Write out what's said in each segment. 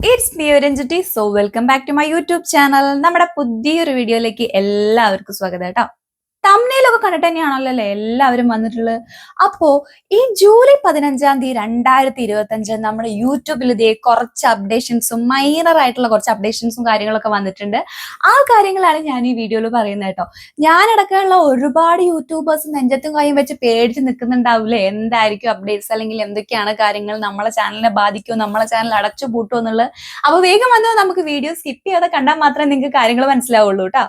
It's me Ranjiti so welcome back to my YouTube channel നമ്മുടെ പുതിയൊരു വീഡിയോയിലേക്ക് എല്ലാവർക്കും സ്വാഗതം കേട്ടോ. തമ്മിലൊക്കെ കണ്ടിട്ട് തന്നെയാണല്ലോ എല്ലാവരും വന്നിട്ടുള്ളത്. അപ്പോ ഈ ജൂലൈ പതിനഞ്ചാം തീയതി രണ്ടായിരത്തി ഇരുപത്തി അഞ്ച് നമ്മുടെ യൂട്യൂബിൽ ഇതേ കുറച്ച് അപ്ഡേഷൻസും മൈനർ ആയിട്ടുള്ള കുറച്ച് അപ്ഡേഷൻസും കാര്യങ്ങളൊക്കെ വന്നിട്ടുണ്ട്. ആ കാര്യങ്ങളാണ് ഞാൻ ഈ വീഡിയോയിൽ പറയുന്നത് കേട്ടോ. ഞാനടക്കമുള്ള ഒരുപാട് യൂട്യൂബേഴ്സ് നെഞ്ചത്തും കൈയും വെച്ച് പേടിച്ച് നിൽക്കുന്നുണ്ടാവില്ലേ എന്തായിരിക്കും അപ്ഡേറ്റ്സ് അല്ലെങ്കിൽ എന്തൊക്കെയാണ് കാര്യങ്ങൾ നമ്മളെ ചാനലിനെ ബാധിക്കുമോ നമ്മളെ ചാനൽ അടച്ചു പൂട്ടുമോ എന്നുള്ളത്? അപ്പൊ വേഗം വന്നോ നമുക്ക് വീഡിയോ സ്കിപ്പ് ചെയ്യാതെ കണ്ടാൽ മാത്രമേ നിങ്ങൾക്ക് കാര്യങ്ങൾ മനസ്സിലാവുള്ളൂ കേട്ടോ.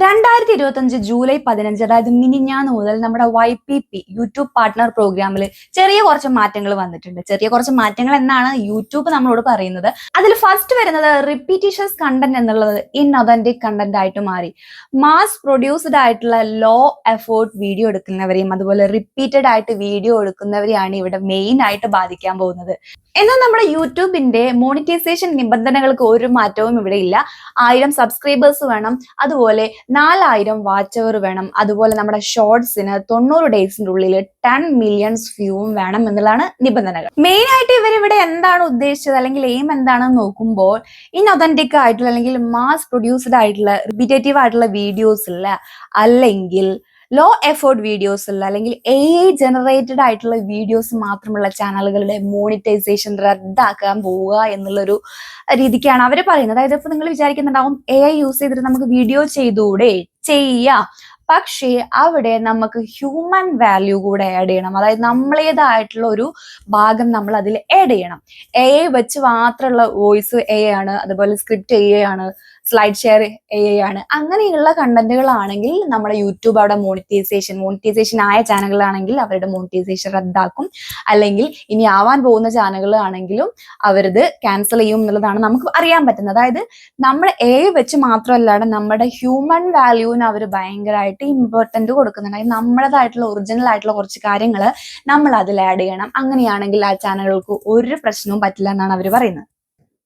രണ്ടായിരത്തി ഇരുപത്തി അഞ്ച് ജൂലൈ പതിനഞ്ച് അതായത് മിനിഞ്ഞാന്ന് മുതൽ നമ്മുടെ Y P P YouTube partner പ്രോഗ്രാമിൽ ചെറിയ കുറച്ച് മാറ്റങ്ങൾ വന്നിട്ടുണ്ട്. ചെറിയ കുറച്ച് മാറ്റങ്ങൾ എന്നാണ് യൂട്യൂബ് നമ്മളോട് പറയുന്നത്. അതിൽ ഫസ്റ്റ് വരുന്നത് റിപ്പീറ്റീഷ്യസ് കണ്ടന്റ് എന്നുള്ളത് ഇൻഒതന്റിക് കണ്ടന്റ് ആയിട്ട് മാറി. മാസ് പ്രൊഡ്യൂസ്ഡ് ആയിട്ടുള്ള ലോ എഫേർട്ട് വീഡിയോ എടുക്കുന്നവരെയും അതുപോലെ റിപ്പീറ്റഡ് ആയിട്ട് വീഡിയോ എടുക്കുന്നവരെയാണ് ഇവിടെ മെയിൻ ആയിട്ട് ബാധിക്കാൻ പോകുന്നത്. എന്നാൽ നമ്മുടെ യൂട്യൂബിന്റെ മോണിറ്റൈസേഷൻ നിബന്ധനകൾക്ക് ഒരു മാറ്റവും ഇവിടെ ഇല്ല. ആയിരം സബ്സ്ക്രൈബേഴ്സ് വേണം. അതുപോലെ നാലായിരം വാച്ച് അവർ വേണം. അതുപോലെ നമ്മുടെ ഷോർട്സിന് തൊണ്ണൂറ് ഡേയ്സിന്റെ ഉള്ളിൽ ടെൻ മില്യൺസ് വ്യൂവും വേണം എന്നുള്ളതാണ് നിബന്ധനകൾ. മെയിൻ ആയിട്ട് ഇവരിവിടെ എന്താണ് ഉദ്ദേശിച്ചത് അല്ലെങ്കിൽ എയിം എന്താണെന്ന് നോക്കുമ്പോൾ ഇൻഒതന്റിക് ആയിട്ടുള്ള അല്ലെങ്കിൽ മാസ് പ്രൊഡ്യൂസ്ഡ് ആയിട്ടുള്ള റിപ്പീറ്റേറ്റീവ് ആയിട്ടുള്ള വീഡിയോസ് ഇല്ല. അല്ലെങ്കിൽ ലോ എഫേർട്ട് വീഡിയോസ് ഉള്ള അല്ലെങ്കിൽ എ ഐ ജനറേറ്റഡ് ആയിട്ടുള്ള വീഡിയോസ് മാത്രമുള്ള ചാനലുകളുടെ മോണിറ്റൈസേഷൻ റദ്ദാക്കാൻ പോവുക എന്നുള്ളൊരു രീതിക്കാണ് അവർ പറയുന്നത്. അതായത് ഇപ്പൊ നിങ്ങൾ വിചാരിക്കുന്നുണ്ടാവും എ ഐ യൂസ് ചെയ്തിട്ട് നമുക്ക് വീഡിയോ ചെയ്തുകൂടെ? ചെയ്യാം. പക്ഷേ അവിടെ നമുക്ക് ഹ്യൂമൻ വാല്യൂ കൂടെ ആഡ് ചെയ്യണം. അതായത് നമ്മളേതായിട്ടുള്ള ഒരു ഭാഗം നമ്മൾ അതിൽ ആഡ് ചെയ്യണം. എ വെച്ച് മാത്രമുള്ള വോയിസ് എ ആണ് അതുപോലെ സ്ക്രിപ്റ്റ് എ ആണ് സ്ലൈഡ് ഷെയർ എ ആണ് കണ്ടന്റുകൾ ആണെങ്കിൽ നമ്മുടെ യൂട്യൂബ് അവിടെ മോണിറ്റൈസേഷൻ മോണിറ്റൈസേഷൻ ആയ ചാനലുകളാണെങ്കിൽ അവരുടെ മോണിറ്റൈസേഷൻ റദ്ദാക്കും. അല്ലെങ്കിൽ ഇനി ആവാൻ പോകുന്ന ചാനലുകളാണെങ്കിലും അവരത് ക്യാൻസൽ ചെയ്യും എന്നുള്ളതാണ് നമുക്ക് അറിയാൻ പറ്റുന്നത്. അതായത് നമ്മൾ എ വെച്ച് മാത്രമല്ലാണ്ട് നമ്മുടെ ഹ്യൂമൻ വാല്യൂവിന് അവർ ഭയങ്കരമായിട്ട് ഇമ്പോർട്ടന്റ് കൊടുക്കുന്നുണ്ട്. അതായത് നമ്മളതായിട്ടുള്ള ഒറിജിനൽ ആയിട്ടുള്ള കുറച്ച് കാര്യങ്ങൾ നമ്മൾ അതിൽ ആഡ് ചെയ്യണം. അങ്ങനെയാണെങ്കിൽ ആ ചാനലുകൾക്ക് ഒരു പ്രശ്നവും പറ്റില്ല എന്നാണ് അവർ പറയുന്നത്.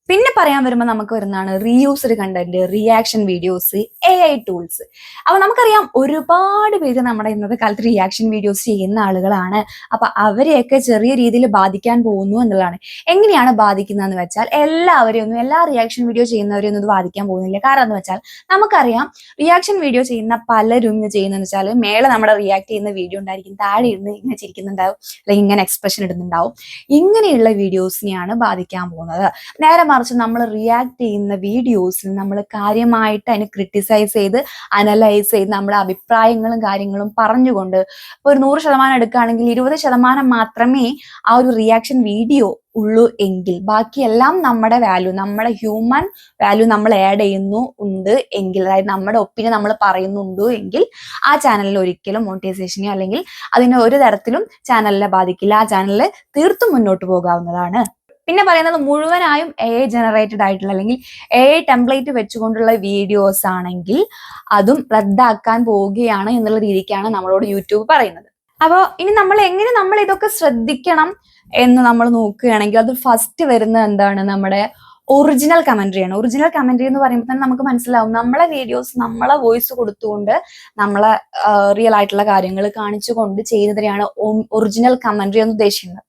പിന്നെ പറയാൻ വരുമ്പോൾ നമുക്ക് വരുന്നതാണ് reused content reaction videos A I tools അപ്പൊ നമുക്കറിയാം ഒരുപാട് പേര് നമ്മുടെ ഇന്നത്തെ കാലത്ത് റിയാക്ഷൻ വീഡിയോസ് ചെയ്യുന്ന ആളുകളാണ്. അപ്പൊ അവരെയൊക്കെ ചെറിയ രീതിയിൽ ബാധിക്കാൻ പോകുന്നു എന്നുള്ളതാണ്. എങ്ങനെയാണ് ബാധിക്കുന്നതെന്ന് വെച്ചാൽ എല്ലാവരെയും ഒന്നും എല്ലാ റിയാക്ഷൻ വീഡിയോ ചെയ്യുന്നവരെയൊന്നും ഇത് ബാധിക്കാൻ പോകുന്നില്ല. കാരണം എന്ന് വെച്ചാൽ നമുക്കറിയാം റിയാക്ഷൻ വീഡിയോ ചെയ്യുന്ന പലരും ഇത് ചെയ്യുന്നതെന്ന് വെച്ചാൽ മേലെ നമ്മുടെ റിയാക്ട് ചെയ്യുന്ന വീഡിയോ ഉണ്ടായിരിക്കും താഴെ ഇരുന്ന് ഇങ്ങനെ ചിരിക്കുന്നുണ്ടാവും അല്ലെങ്കിൽ ഇങ്ങനെ എക്സ്പ്രഷൻ ഇടുന്നുണ്ടാവും. ഇങ്ങനെയുള്ള വീഡിയോസിനെയാണ് ബാധിക്കാൻ പോകുന്നത്. നേരെ മറിച്ച് നമ്മൾ റിയാക്ട് ചെയ്യുന്ന വീഡിയോസിൽ നമ്മൾ കാര്യമായിട്ട് അതിനെ ക്രിട്ടിസൈസ് ചെയ്ത് അനലൈസ് ചെയ്ത് നമ്മുടെ അഭിപ്രായങ്ങളും കാര്യങ്ങളും പറഞ്ഞുകൊണ്ട് ഇപ്പൊ ഒരു നൂറ് ശതമാനം എടുക്കുകയാണെങ്കിൽ ഇരുപത് ശതമാനം മാത്രമേ ആ ഒരു റിയാക്ഷൻ വീഡിയോ ഉള്ളൂ എങ്കിൽ ബാക്കിയെല്ലാം നമ്മുടെ വാല്യൂ നമ്മുടെ ഹ്യൂമൻ വാല്യൂ നമ്മൾ ആഡ് ചെയ്യുന്നു ഉണ്ട് എങ്കിൽ അതായത് നമ്മുടെ ഒപ്പീനിയൻ നമ്മൾ പറയുന്നുണ്ട് എങ്കിൽ ആ ചാനലിൽ ഒരിക്കലും മോണിറ്റൈസേഷനെയോ അല്ലെങ്കിൽ അതിനെ ഒരു തരത്തിലും ചാനലിനെ ബാധിക്കില്ല. ആ ചാനലിൽ തീർത്തും മുന്നോട്ട് പോകാവുന്നതാണ്. പിന്നെ പറയുന്നത് മുഴുവനായും എ ഐ ജനറേറ്റഡ് ആയിട്ടുള്ള അല്ലെങ്കിൽ എ ഐ ടെംപ്ലേറ്റ് വെച്ചുകൊണ്ടുള്ള വീഡിയോസ് ആണെങ്കിൽ അതും റദ്ദാക്കാൻ പോവുകയാണ് എന്നുള്ള രീതിക്കാണ് നമ്മളോട് യൂട്യൂബ് പറയുന്നത്. അപ്പോൾ ഇനി നമ്മൾ എങ്ങനെ നമ്മൾ ഇതൊക്കെ ശ്രദ്ധിക്കണം എന്ന് നമ്മൾ നോക്കുകയാണെങ്കിൽ അത് ഫസ്റ്റ് വരുന്നത് എന്താണ്? നമ്മുടെ ഒറിജിനൽ കമന്ററി ആണ്. ഒറിജിനൽ കമന്ററി എന്ന് പറയുമ്പോൾ തന്നെ നമുക്ക് മനസ്സിലാവും നമ്മളെ വീഡിയോസ് നമ്മളെ വോയിസ് കൊടുത്തുകൊണ്ട് നമ്മളെ റിയൽ ആയിട്ടുള്ള കാര്യങ്ങൾ കാണിച്ചുകൊണ്ട് ചെയ്യുന്നതിനെയാണ് ഒറിജിനൽ കമന്ററി എന്ന് ഉദ്ദേശിക്കുന്നത്.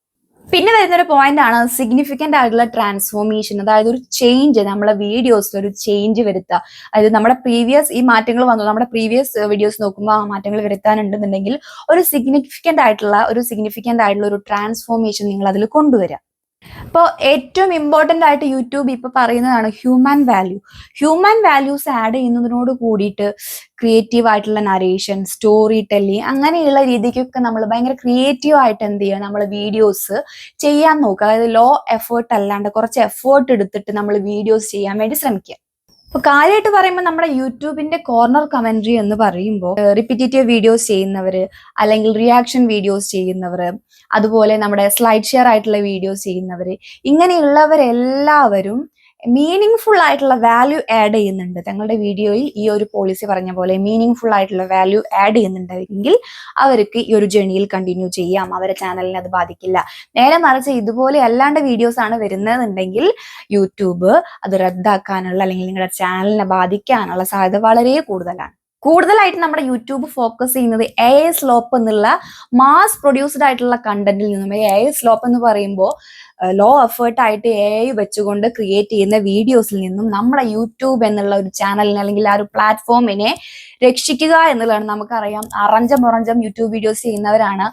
പിന്നെ വരുന്ന ഒരു പോയിന്റ് ആണ് സിഗ്നിഫിക്കന്റ് ആയിട്ടുള്ള ട്രാൻസ്ഫോർമേഷൻ അതായത് ഒരു ചേഞ്ച് നമ്മളെ വീഡിയോസിൽ ഒരു ചേഞ്ച് വരുത്തുക അതായത് നമ്മുടെ പ്രീവിയസ് ഈ മാറ്റങ്ങൾ വന്നു. നമ്മുടെ പ്രീവിയസ് വീഡിയോസ് നോക്കുമ്പോൾ ആ മാറ്റങ്ങൾ വരുത്താനുണ്ടെന്നുണ്ടെങ്കിൽ ഒരു സിഗ്നിഫിക്കന്റ് ആയിട്ടുള്ള ഒരു സിഗ്നിഫിക്കന്റ് ആയിട്ടുള്ള ഒരു ട്രാൻസ്ഫോർമേഷൻ നിങ്ങൾ അതിൽ കൊണ്ടുവരിക അപ്പോൾ ഏറ്റവും ഇമ്പോർട്ടന്റ് ആയിട്ട് യൂട്യൂബ് ഇപ്പോൾ പറയുന്നതാണ് human value human values add ചെയ്യുന്നതിനോട് കൂടിയിട്ട് ക്രിയേറ്റീവ് ആയിട്ടുള്ള നരേഷൻ സ്റ്റോറി ടെല്ലിങ് അങ്ങനെയുള്ള രീതിക്കൊക്കെ നമ്മൾ ഭയങ്കര ക്രിയേറ്റീവ് ആയിട്ട് എന്ത് ചെയ്യുക നമ്മൾ വീഡിയോസ് ചെയ്യാൻ നോക്കുക. അതായത് ലോ എഫേർട്ട് അല്ലാണ്ട് കുറച്ച് എഫേർട്ട് എടുത്തിട്ട് നമ്മൾ വീഡിയോസ് ചെയ്യാൻ വേണ്ടി ശ്രമിക്കുക. അപ്പൊ കാര്യമായിട്ട് പറയുമ്പോൾ നമ്മുടെ യൂട്യൂബിന്റെ കോർണർ കമന്ററി എന്ന് പറയുമ്പോൾ റിപ്പീറ്റേറ്റീവ് വീഡിയോസ് ചെയ്യുന്നവര് അല്ലെങ്കിൽ റിയാക്ഷൻ വീഡിയോസ് ചെയ്യുന്നവർ അതുപോലെ നമ്മുടെ സ്ലൈഡ് ഷെയർ ആയിട്ടുള്ള വീഡിയോസ് ചെയ്യുന്നവര് ഇങ്ങനെയുള്ളവരെല്ലാവരും മീനിങ് ഫുൾ ആയിട്ടുള്ള വാല്യൂ ആഡ് ചെയ്യുന്നുണ്ട്. തങ്ങളുടെ വീഡിയോയിൽ ഈ ഒരു പോളിസി പറഞ്ഞ പോലെ മീനിങ് ഫുൾ ആയിട്ടുള്ള വാല്യൂ ആഡ് ചെയ്യുന്നുണ്ടെങ്കിൽ അവർക്ക് ഈ ഒരു ജേണിയിൽ കണ്ടിന്യൂ ചെയ്യാം. അവരെ ചാനലിനെ അത് ബാധിക്കില്ല. നേരെ മറിച്ച് ഇതുപോലെ അല്ലാണ്ട് വീഡിയോസ് ആണ് വരുന്നതെന്നുണ്ടെങ്കിൽ യൂട്യൂബ് അത് റദ്ദാക്കാനുള്ള അല്ലെങ്കിൽ നിങ്ങളുടെ ചാനലിനെ ബാധിക്കാനുള്ള സാധ്യത വളരെ കൂടുതലാണ്. കൂടുതലായിട്ട് നമ്മുടെ യൂട്യൂബ് ഫോക്കസ് ചെയ്യുന്നത് എ ഐ സ്ലോപ്പ് എന്നുള്ള മാസ് പ്രൊഡ്യൂസ്ഡ് ആയിട്ടുള്ള കണ്ടന്റിൽ നിന്നും. എ ഐ സ്ലോപ്പ് എന്ന് പറയുമ്പോൾ ലോ എഫേർട്ട് ആയിട്ട് എ ഐ വെച്ചുകൊണ്ട് ക്രിയേറ്റ് ചെയ്യുന്ന വീഡിയോസിൽ നിന്നും നമ്മുടെ യൂട്യൂബ് എന്നുള്ള ഒരു ചാനലിനെ അല്ലെങ്കിൽ ആ ഒരു പ്ലാറ്റ്ഫോമിനെ രക്ഷിക്കുക എന്നുള്ളതാണ് നമുക്കറിയാം. അറഞ്ചം പുറഞ്ചം യൂട്യൂബ് വീഡിയോസ് ചെയ്യുന്നവരാണ്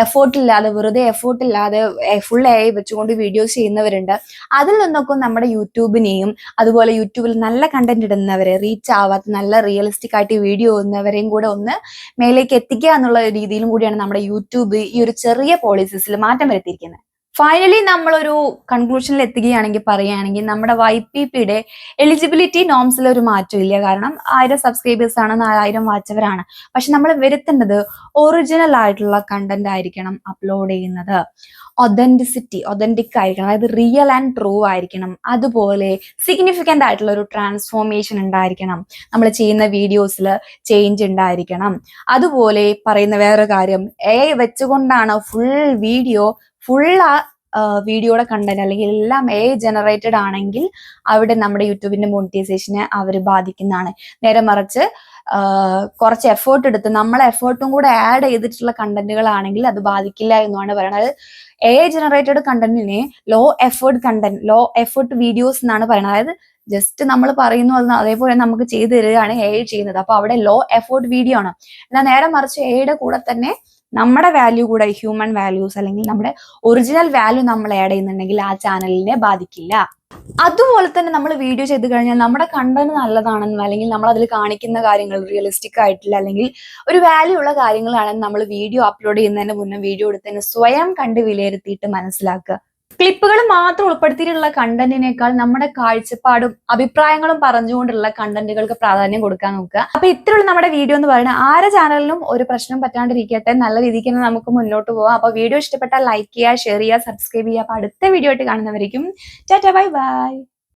എഫേർട്ട് ഇല്ലാതെ വെറുതെ എഫേർട്ട് ഇല്ലാതെ ഫുൾ എ വെച്ചുകൊണ്ട് വീഡിയോസ് ചെയ്യുന്നവരുണ്ട്. അതിൽ നിന്നൊക്കെ നമ്മുടെ യൂട്യൂബിനെയും അതുപോലെ യൂട്യൂബിൽ നല്ല കണ്ടന്റ് ഇടുന്നവരെ റീച്ച് ആവാത്ത നല്ല റിയലിസ്റ്റിക് ആയിട്ട് വീഡിയോ ഇടുന്നവരെയും കൂടെ ഒന്ന് മേലേക്ക് എത്തിക്കുക എന്നുള്ള രീതിയിലും കൂടിയാണ് നമ്മുടെ യൂട്യൂബ് ഈ ഒരു ചെറിയ പോളിസീസിൽ മാറ്റം വരുത്തിയിരിക്കുന്നത്. ഫൈനലി നമ്മളൊരു കൺക്ലൂഷനിൽ എത്തുകയാണെങ്കിൽ പറയുകയാണെങ്കിൽ നമ്മുടെ വൈ പി പിയുടെ എലിജിബിലിറ്റി നോംസിൽ ഒരു മാറ്റമില്ല. കാരണം ആയിരം സബ്സ്ക്രൈബേഴ്സ് ആണ് നാലായിരം വാച്ചവരാണ്. പക്ഷെ നമ്മൾ വരുത്തേണ്ടത് ഒറിജിനൽ ആയിട്ടുള്ള കണ്ടന്റ് ആയിരിക്കണം അപ്ലോഡ് ചെയ്യുന്നത്. ഒതന്റിസിറ്റി ഒതന്റിക് ആയിരിക്കണം. അതായത് റിയൽ ആൻഡ് ട്രൂ ആയിരിക്കണം. അതുപോലെ സിഗ്നിഫിക്കന്റ് ആയിട്ടുള്ള ഒരു ട്രാൻസ്ഫോർമേഷൻ ഉണ്ടായിരിക്കണം. നമ്മൾ ചെയ്യുന്ന വീഡിയോസിൽ ചേഞ്ച് ഉണ്ടായിരിക്കണം. അതുപോലെ പറയുന്ന വേറൊരു കാര്യം എ വെച്ചുകൊണ്ടാണ് ഫുൾ വീഡിയോ ഫുൾ ആ വീഡിയോയുടെ കണ്ടന്റ് അല്ലെങ്കിൽ എല്ലാം എ ജനറേറ്റഡ് ആണെങ്കിൽ അവിടെ നമ്മുടെ യൂട്യൂബിന്റെ മോണിറ്റൈസേഷനെ അവർ ബാധിക്കുന്നതാണ്. നേരെ മറിച്ച് കുറച്ച് എഫേർട്ട് എടുത്ത് നമ്മളെ എഫേർട്ടും കൂടെ ആഡ് ചെയ്തിട്ടുള്ള കണ്ടന്റുകളാണെങ്കിൽ അത് ബാധിക്കില്ല എന്നാണ് പറയുന്നത് A generated കണ്ടന്റിനെ low effort content low effort videos എന്നാണ് പറയുന്നത് അതായത് ജസ്റ്റ് നമ്മൾ പറയുന്നു അത് അതേപോലെ നമുക്ക് ചെയ്തു തരികയാണ് എ ചെയ്യുന്നത്. അപ്പൊ അവിടെ ലോ എഫേർട്ട് വീഡിയോ ആണ്. എന്നാൽ നേരെ മറിച്ച് എയുടെ കൂടെ തന്നെ നമ്മുടെ വാല്യൂ കൂടെ ഹ്യൂമൻ വാല്യൂസ് അല്ലെങ്കിൽ നമ്മുടെ ഒറിജിനൽ വാല്യൂ നമ്മൾ ആഡ് ചെയ്യുന്നുണ്ടെങ്കിൽ ആ ചാനലിനെ ബാധിക്കില്ല. അതുപോലെ തന്നെ നമ്മൾ വീഡിയോ ചെയ്ത് കഴിഞ്ഞാൽ നമ്മുടെ കണ്ടന്റ് നല്ലതാണെന്നും അല്ലെങ്കിൽ നമ്മൾ അതിൽ കാണിക്കുന്ന കാര്യങ്ങൾ റിയലിസ്റ്റിക് ആയിട്ടില്ല അല്ലെങ്കിൽ ഒരു വാല്യൂ ഉള്ള കാര്യങ്ങളാണെന്ന് നമ്മൾ വീഡിയോ അപ്ലോഡ് ചെയ്യുന്നതിന് മുന്നേ വീഡിയോ എടുത്തതിന് സ്വയം കണ്ട് വിലയിരുത്തിയിട്ട് മനസ്സിലാക്കുക. ക്ലിപ്പുകൾ മാത്രം ഉൾപ്പെടുത്തിയിട്ടുള്ള കണ്ടന്റിനേക്കാൾ നമ്മുടെ കാഴ്ചപ്പാടും അഭിപ്രായങ്ങളും പറഞ്ഞുകൊണ്ടുള്ള കണ്ടന്റുകൾക്ക് പ്രാധാന്യം കൊടുക്കാൻ നോക്കുക. അപ്പൊ ഇത്രയുള്ള നമ്മുടെ വീഡിയോ എന്ന് പറയുന്നത്. ആരെ ചാനലിലും ഒരു പ്രശ്നം പറ്റാണ്ടിരിക്കട്ടെ. നല്ല രീതിക്ക് തന്നെ നമുക്ക് മുന്നോട്ട് പോവാം. അപ്പൊ വീഡിയോ ഇഷ്ടപ്പെട്ടാൽ ലൈക്ക് ചെയ്യുക ഷെയർ ചെയ്യുക സബ്സ്ക്രൈബ് ചെയ്യുക. അപ്പൊ അടുത്ത വീഡിയോ ആയിട്ട് കാണുന്നവരിക്കും. Tata bye bye